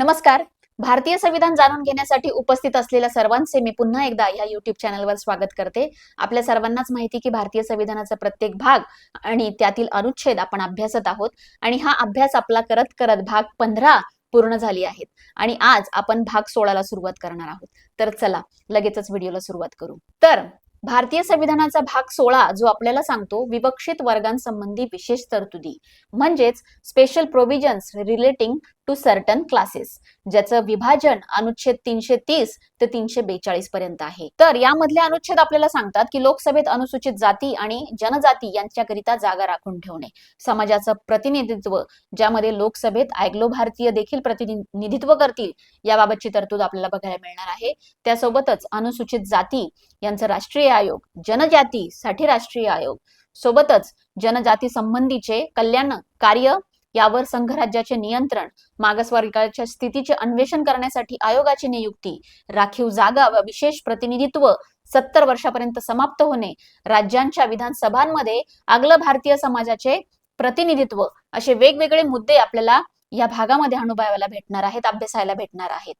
नमस्कार. भारतीय संविधान जाणून घेण्यासाठी उपस्थित असलेल्या सर्वांचे मी पुन्हा एकदा या युट्यूब चॅनलवर स्वागत करते. आपल्या सर्वांनाच माहिती की भारतीय संविधानाचा प्रत्येक भाग आणि त्यातील अनुच्छेद आपण अभ्यासत आहोत आणि हा अभ्यास आपला करत करत भाग पंधरा पूर्ण झाली आहेत आणि आज आपण भाग सोळाला सुरुवात करणार आहोत. तर चला लगेचच व्हिडिओला सुरुवात करू. तर भारतीय संविधानाचा भाग सोळा जो आपल्याला सांगतो विवक्षित वर्गांसंबंधी विशेष तरतुदी. म्हणजेच special provisions relating to certain classes ज्याचं विभाजन अनुच्छेद तीनशे तीस ते तीनशे बेचाळीस पर्यंत आहे. तर यामधले अनुच्छेद आपल्याला सांगतात की लोकसभेत अनुसूचित जाती आणि जनजाती यांच्याकरिता जागा राखून ठेवणे. समाजाचं प्रतिनिधित्व ज्यामध्ये लोकसभेत आयग्लो भारतीय देखील प्रतिनिधित्व करतील याबाबतची तरतूद आपल्याला बघायला मिळणार आहे. त्यासोबतच अनुसूचित जाती यांचं राष्ट्रीय आयोग जनजातीसाठी राष्ट्रीय आयोग सोबतच जनजाती संबंधीचे कल्याण कार्य यावर संघराज्याचे नियंत्रण मागासवर्गाच्या स्थितीचे अन्वेषण करण्यासाठी आयोगाची नियुक्ती राखीव जागा व विशेष प्रतिनिधित्व सत्तर वर्षापर्यंत समाप्त होणे राज्यांच्या विधानसभांमध्ये आगलं भारतीय समाजाचे प्रतिनिधित्व असे वेगवेगळे मुद्दे आपल्याला या भागामध्ये अनुभवायला भेटणार आहेत अभ्यासायला भेटणार आहेत.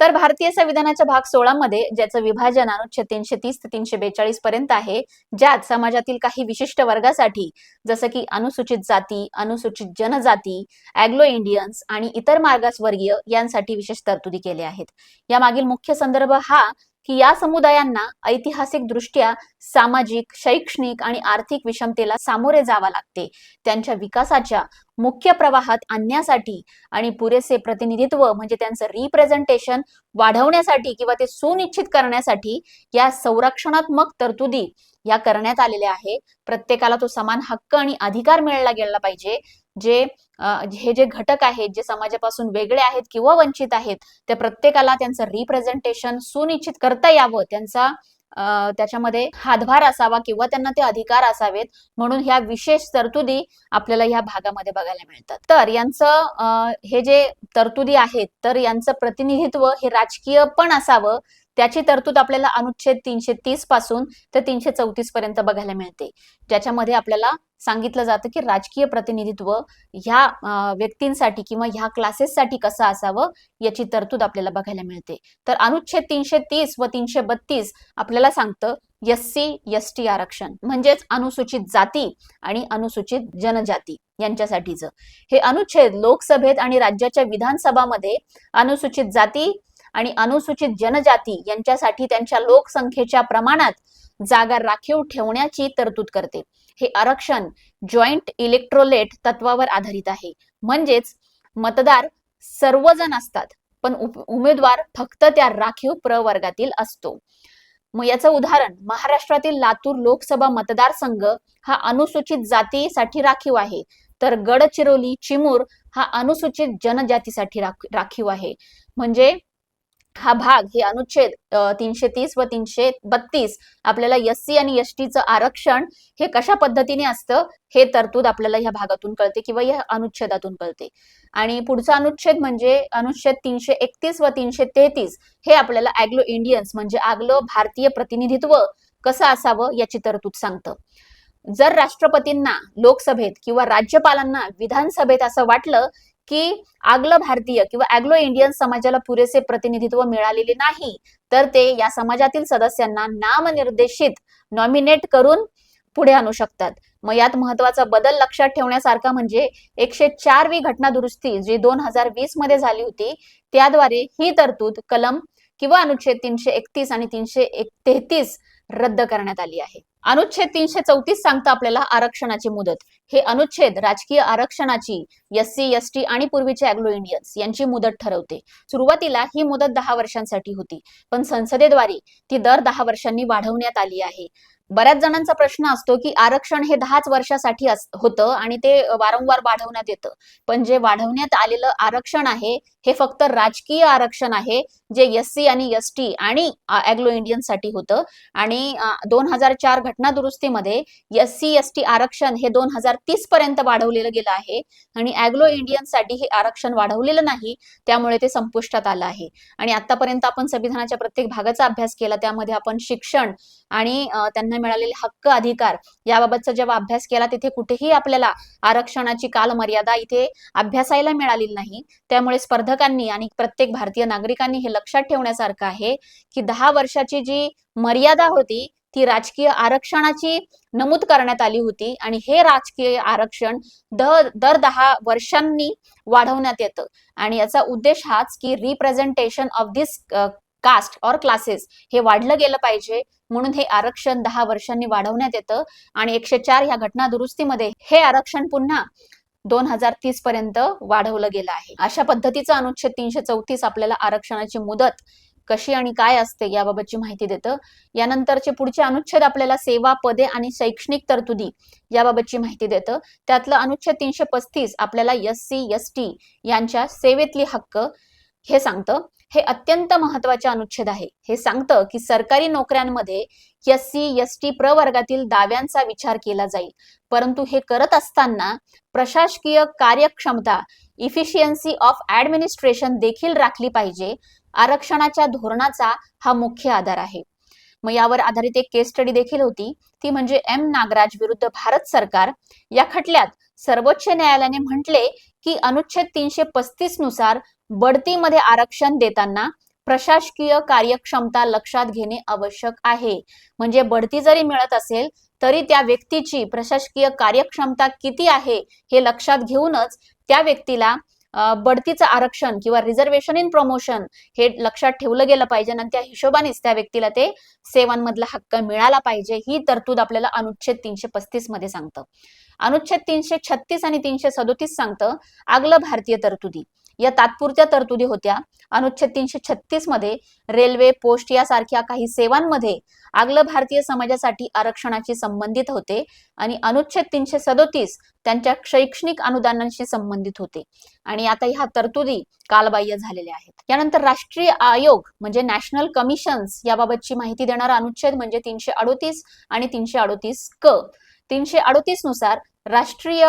तर भारतीय संविधानाच्या भाग सोळा मध्ये ज्याचं विभाजन अनुच्छेद तीनशे तीस ते तीनशे बेचाळीस पर्यंत आहे ज्यात समाजातील काही विशिष्ट वर्गासाठी जसं की अनुसूचित जाती अनुसूचित जनजाती अँग्लो इंडियन्स आणि इतर मागासवर्गीय यांसाठी विशेष तरतुदी केल्या आहेत. यामागील मुख्य संदर्भ हा की या समुदायांना ऐतिहासिक दृष्ट्या सामाजिक शैक्षणिक आणि आर्थिक विषमतेला सामोरे जावे लागते. त्यांच्या विकासाच्या मुख्य प्रवाहात आणण्यासाठी आणि पुरेसे प्रतिनिधित्व म्हणजे त्यांचं रिप्रेझेंटेशन वाढवण्यासाठी किंवा ते सुनिश्चित करण्यासाठी या संरक्षणात्मक तरतुदी या करण्यात आलेल्या आहे प्रत्येकाला तो समान हक्क आणि अधिकार मिळाला गेला पाहिजे. जे हे जे घटक आहेत जे समाजापासून वेगळे आहेत किंवा वंचित आहेत त्या प्रत्येकाला त्यांचं रिप्रेझेंटेशन सुनिश्चित करता यावं त्यांचा त्याच्यामध्ये हातभार असावा किंवा त्यांना ते अधिकार असावेत म्हणून ह्या विशेष तरतुदी आपल्याला ह्या भागामध्ये बघायला मिळतात. तर यांचं हे जे तरतुदी आहेत तर यांचं प्रतिनिधित्व हे राजकीय पण असावं त्याची तरतूद आपल्याला अनुच्छेद तीनशे तीसपासून ते तीनशे चौतीस पर्यंत बघायला मिळते. ज्याच्यामध्ये आपल्याला सांगितलं जातं की राजकीय प्रतिनिधित्व ह्या व्यक्तींसाठी किंवा ह्या क्लासेससाठी कसं असावं याची तरतूद आपल्याला बघायला मिळते. तर अनुच्छेद तीनशे तीस व तीनशे बत्तीस आपल्याला सांगतं एस सी एस टी आरक्षण म्हणजेच अनुसूचित जाती आणि अनुसूचित जनजाती यांच्यासाठीचं. हे अनुच्छेद लोकसभेत आणि राज्याच्या विधानसभामध्ये अनुसूचित जाती आणि अनुसूचित जनजाती यांच्यासाठी त्यांच्या लोकसंख्येच्या प्रमाणात जागा राखीव ठेवण्याची तरतूद करते. हे आरक्षण जॉईंट इलेक्ट्रोलेट तत्वावर आधारित आहे. म्हणजेच मतदार सर्वजण असतात पण उमेदवार फक्त त्या राखीव प्रवर्गातील असतो. मग याचं उदाहरण महाराष्ट्रातील लातूर लोकसभा मतदारसंघ हा अनुसूचित जातीसाठी राखीव आहे तर गडचिरोली चिमूर हा अनुसूचित जनजातीसाठी राखीव आहे. म्हणजे हा भाग हे अनुच्छेद तीनशे तीस व तीनशे बत्तीस आपल्याला एस सी आणि एस टीचं आरक्षण हे कशा पद्धतीने असतं हे तरतूद आपल्याला या भागातून कळते किंवा या अनुच्छेदातून कळते. आणि पुढचा अनुच्छेद म्हणजे अनुच्छेद तीनशे एकतीस व तीनशे तेहतीस हे आपल्याला अॅग्लो इंडियन्स म्हणजे आगलो भारतीय प्रतिनिधित्व कसं असावं याची तरतूद सांगतं. जर राष्ट्रपतींना लोकसभेत किंवा राज्यपालांना विधानसभेत असं वाटलं की आगलं भारतीय किंवा अँग्लो इंडियन समाजाला पुरेसे प्रतिनिधित्व मिळालेले नाही तर ते या समाजातील सदस्यांना नामनिर्देशित नॉमिनेट करून पुढे आणू शकतात. मग यात महत्त्वाचा बदल लक्षात ठेवण्यासारखा म्हणजे एकशे चारवी घटना दुरुस्ती जी दोन हजार वीसमध्ये झाली होती त्याद्वारे ही तरतूद कलम किंवा अनुच्छेद तीनशे एकतीस आणि तीनशे एक तेहतीस रद्द करण्यात आली आहे. अनुच्छेद तीनशे चौतीस सांगतं आपल्याला आरक्षणाची मुदत. हे अनुच्छेद राजकीय आरक्षणाची एस सी एस टी आणि पूर्वीचे अँग्लो इंडियन्स यांची मुदत ठरवते. सुरुवातीला ही मुदत दहा वर्षांसाठी होती. पण संसदेद्वारे ती दर दहा वर्षांनी वाढवण्यात आली आहे. बऱ्याच जणांचा प्रश्न असतो की आरक्षण हे दहाच वर्षासाठी होतं आणि ते वारंवार वाढवण्यात येतं. पण जे वाढवण्यात आलेलं आरक्षण आहे हे फक्त राजकीय आरक्षण आहे जे एस सी आणि एस टी आणि अँग्लो इंडियनसाठी होतं. आणि दोन हजार चार घटना दुरुस्तीमध्ये एस सी एस टी आरक्षण हे दोन हजार तीस पर्यंत वाढवलेलं गेलं आहे आणि अॅग्लो इंडियनसाठी हे आरक्षण वाढवलेलं नाही त्यामुळे ते संपुष्टात आलं आहे. आणि आतापर्यंत आपण संविधानाच्या प्रत्येक भागाचा अभ्यास केला त्यामध्ये आपण शिक्षण आणि त्यांना मिळालेले हक्क अधिकार याबाबतचा जेव्हा अभ्यास केला तिथे कुठेही आपल्याला आरक्षणाची कालमर्यादा इथे अभ्यासायला मिळालेली नाही. त्यामुळे स्पर्धकांनी आणि प्रत्येक भारतीय नागरिकांनी हे लक्षात ठेवण्यासारखं आहे की दहा वर्षाची जी मर्यादा होती ती राजकीय आरक्षणाची नमूद करण्यात आली होती आणि हे राजकीय आरक्षण दर दर दहा वर्षांनी वाढवण्यात येतं. आणि याचा उद्देश हाच की रिप्रेझेंटेशन ऑफ दिस कास्ट और क्लासेस हे वाढलं गेलं पाहिजे म्हणून हे आरक्षण दहा वर्षांनी वाढवण्यात येतं. आणि एकशे चार ह्या घटना दुरुस्तीमध्ये हे आरक्षण पुन्हा दोन हजार तीस पर्यंत वाढवलं गेलं आहे. अशा पद्धतीचा अनुच्छेद तीनशे चौतीस आपल्याला आरक्षणाची मुदत कशी आणि काय असते याबाबतची माहिती देतं. यानंतरचे पुढचे अनुच्छेद आपल्याला सेवा पदे आणि शैक्षणिक तरतुदी याबाबतची माहिती देतं. त्यातलं अनुच्छेद तीनशे पस्तीस आपल्याला एस सी एस टी यांच्या सेवेतली हक्क हे सांगतं. हे अत्यंत महत्त्वाचे अनुच्छेद आहे. हे सांगतं की सरकारी नोकऱ्यांमध्ये एस सी एस टी प्रवर्गातील दाव्यांचा विचार केला जाईल. परंतु हे करत असताना प्रशासकीय कार्यक्षमता इफिशियन्सी ऑफ ऍडमिनिस्ट्रेशन देखील राखली पाहिजे. आरक्षणाच्या धोरणाचा हा मुख्य आधार आहे. मग यावर आधारित एक केस स्टडी देखील होती. ती म्हणजे एम नागराज विरुद्ध भारत सरकार. या खटल्यात सर्वोच्च न्यायालयाने म्हटले की अनुच्छेद तीनशे पस्तीसनुसार बढतीमध्ये आरक्षण देताना प्रशासकीय कार्यक्षमता लक्षात घेणे आवश्यक आहे. म्हणजे बढती जरी मिळत असेल तरी त्या व्यक्तीची प्रशासकीय कार्यक्षमता किती आहे हे लक्षात घेऊनच त्या व्यक्तीला बढतीचं आरक्षण किंवा रिझर्वेशन इन प्रमोशन हे लक्षात ठेवलं गेलं पाहिजे आणि त्या हिशोबानेच त्या व्यक्तीला ते सेवांमधला हक्क मिळाला पाहिजे ही तरतूद आपल्याला अनुच्छेद तीनशे पस्तीसमध्ये सांगतं. अनुच्छेद तीनशे छत्तीस आणि तीनशे सदोतीस सांगतं आगलं भारतीय तरतुदी. या तात्पुरत्या तरतुदी होत्या. अनुच्छेद तीनशे छत्तीसमध्ये रेल्वे पोस्ट यासारख्या काही सेवांमध्ये आगलं भारतीय समाजासाठी आरक्षणाशी संबंधित होते आणि अनुच्छेद तीनशे सदोतीस त्यांच्या शैक्षणिक अनुदानांशी संबंधित होते. आणि आता ह्या तरतुदी कालबाह्य झालेल्या आहेत. यानंतर राष्ट्रीय आयोग म्हणजे नॅशनल कमिशन्स याबाबतची माहिती देणारा अनुच्छेद म्हणजे तीनशे अडोतीस आणि तीनशे अडोतीस क. तीनशे अडोतीसनुसार राष्ट्रीय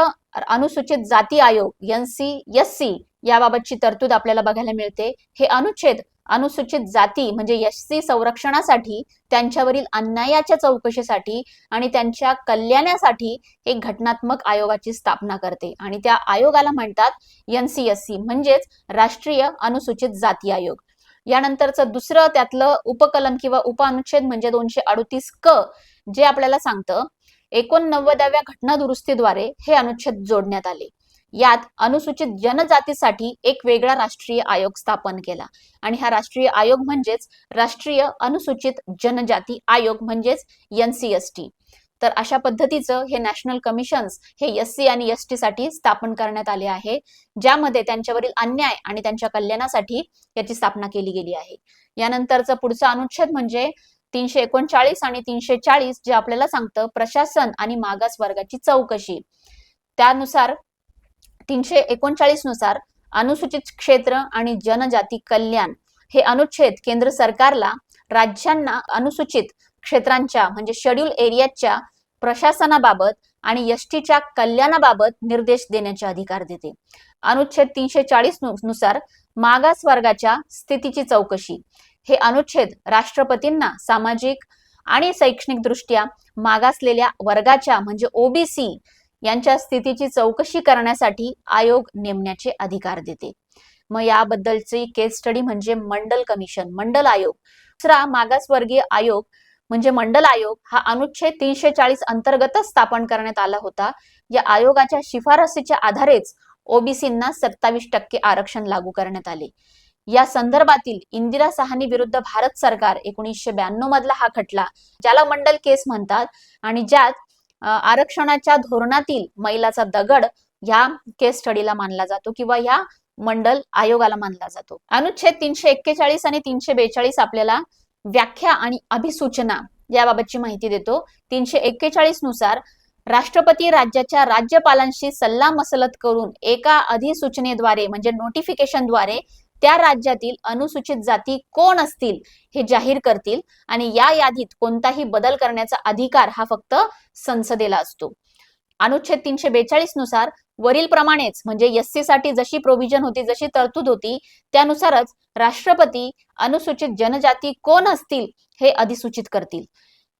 अनुसूचित जाती आयोग एन सी एस सी याबाबतची तरतूद आपल्याला बघायला मिळते. हे अनुच्छेद अनुसूचित जाती म्हणजे एस संरक्षणासाठी त्यांच्यावरील अन्यायाच्या चौकशीसाठी आणि त्यांच्या कल्याणासाठी एक घटनात्मक आयोगाची स्थापना करते. आणि त्या आयोगाला म्हणतात एनसीएससी म्हणजेच राष्ट्रीय अनुसूचित जाती आयोग. यानंतरचं दुसरं त्यातलं उपकलम किंवा उपअनुच्छेद म्हणजे दोनशे अडुतीस क जे आपल्याला सांगतं एकोणनव्वदाव्या घटना दुरुस्तीद्वारे हे अनुच्छेद जोडण्यात आले. यात अनुसूचित जनजातीसाठी एक वेगळा राष्ट्रीय आयोग स्थापन केला. आणि हा राष्ट्रीय आयोग म्हणजेच राष्ट्रीय अनुसूचित जनजाती आयोग म्हणजेच एनसीएसटी तर अशा पद्धतीचं हे नॅशनल कमिशन्स हे एस सी आणि एस टी साठी स्थापन करण्यात आले आहे ज्यामध्ये त्यांच्यावरील अन्याय आणि त्यांच्या कल्याणासाठी याची स्थापना केली गेली आहे. यानंतरचा पुढचा अनुच्छेद म्हणजे तीनशे एकोणचाळीस आणि तीनशे चाळीस जे आपल्याला सांगतं प्रशासन आणि मागास वर्गाची चौकशी. त्यानुसार तीनशे एकोणचाळीसनुसार अनुसूचित क्षेत्र आणि जनजाती कल्याण हे अनुच्छेद केंद्र सरकारला राज्यांना अनुसूचित क्षेत्रांच्या म्हणजे शेड्यूल एरियाच्या प्रशासनाबाबत आणि यष्टीच्या कल्याणाबाबत निर्देश देण्याचे अधिकार देते. अनुच्छेद तीनशे चाळीसनुसार मागास वर्गाच्या स्थितीची चौकशी. हे अनुच्छेद राष्ट्रपतींना सामाजिक आणि शैक्षणिक दृष्ट्या मागासलेल्या वर्गाच्या म्हणजे ओबीसी यांच्या स्थितीची चौकशी करण्यासाठी आयोग नेमण्याचे अधिकार देते. मग याबद्दलची केस स्टडी म्हणजे मंडल कमिशन मंडल आयोग. दुसरा मागासवर्गीय आयोग म्हणजे मंडल आयोग हा अनुच्छेद तीनशे चाळीस अंतर्गतच स्थापन करण्यात आला होता. या आयोगाच्या शिफारसीच्या आधारेच ओबीसींना सत्तावीस टक्के आरक्षण लागू करण्यात आले. या संदर्भातील इंदिरा साहनी विरुद्ध भारत सरकार एकोणीसशे ब्याण्णव मधला हा खटला ज्याला मंडल केस म्हणतात आणि ज्यात आरक्षणाच्या धोरणातील मैलाचा दगड ह्या केस स्टडीला मानला जातो किंवा ह्या मंडल आयोगाला मानला जातो. अनुच्छेद तीनशे एक्केचाळीस आणि तीनशे बेचाळीस आपल्याला व्याख्या आणि अभिसूचना याबाबतची माहिती देतो. तीनशे एक्केचाळीसनुसार राष्ट्रपती राज्याच्या राज्यपालांशी सल्ला मसलत करून एका अधिसूचनेद्वारे म्हणजे नोटिफिकेशनद्वारे त्या राज्यातील अनुसूचित जाती कोण असतील हे जाहीर करतील आणि या यादीत कोणताही बदल करण्याचा अधिकार हा फक्त संसदेला असतो. अनुच्छेद तीनशे बेचाळीसनुसार वरील प्रमाणेच म्हणजे एससी साठी जशी प्रोव्हिजन होती जशी तरतूद होती त्यानुसारच राष्ट्रपती अनुसूचित जनजाती कोण असतील हे अधिसूचित करतील.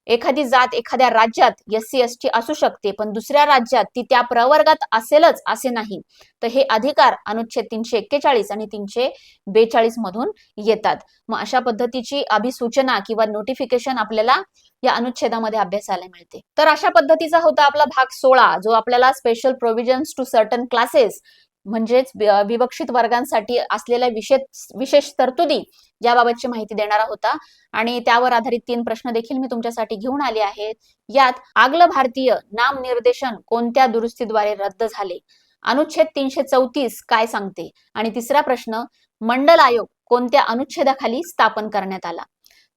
एखादी जात एखाद्या राज्यात एस सी एस टी असू शकते पण दुसऱ्या राज्यात ती त्या प्रवर्गात असेलच असे नाही. तर हे अधिकार अनुच्छेद तीनशे एक्केचाळीस आणि तीनशे बेचाळीस मधून येतात. मग अशा पद्धतीची अभिसूचना किंवा नोटिफिकेशन आपल्याला या अनुच्छेदामध्ये अभ्यासाला मिळते. तर अशा पद्धतीचा होता आपला भाग सोळा जो आपल्याला special provisions to certain classes म्हणजेच विवक्षित वर्गांसाठी असलेल्या विशेष विशेष तरतुदी याबाबतची माहिती देणारा होता. आणि त्यावर आधारित तीन प्रश्न देखील मी तुमच्यासाठी घेऊन आले आहेत. यात आगलं भारतीय नामनिर्देशन कोणत्या दुरुस्तीद्वारे रद्द झाले? अनुच्छेद तीनशे चौतीस काय सांगते? आणि तिसरा प्रश्न मंडल आयोग कोणत्या अनुच्छेदाखाली स्थापन करण्यात आला?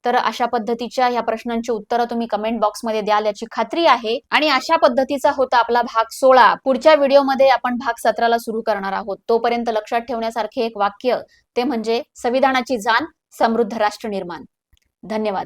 तर अशा पद्धतीच्या ह्या प्रश्नांची उत्तरं तुम्ही कमेंट बॉक्समध्ये द्याल याची खात्री आहे. आणि अशा पद्धतीचा होता आपला भाग सोळा. पुढच्या व्हिडिओमध्ये आपण भाग सतराला सुरू करणार आहोत. तोपर्यंत लक्षात ठेवण्यासारखे एक वाक्य ते म्हणजे संविधानाची जाण समृद्ध राष्ट्र निर्माण. धन्यवाद.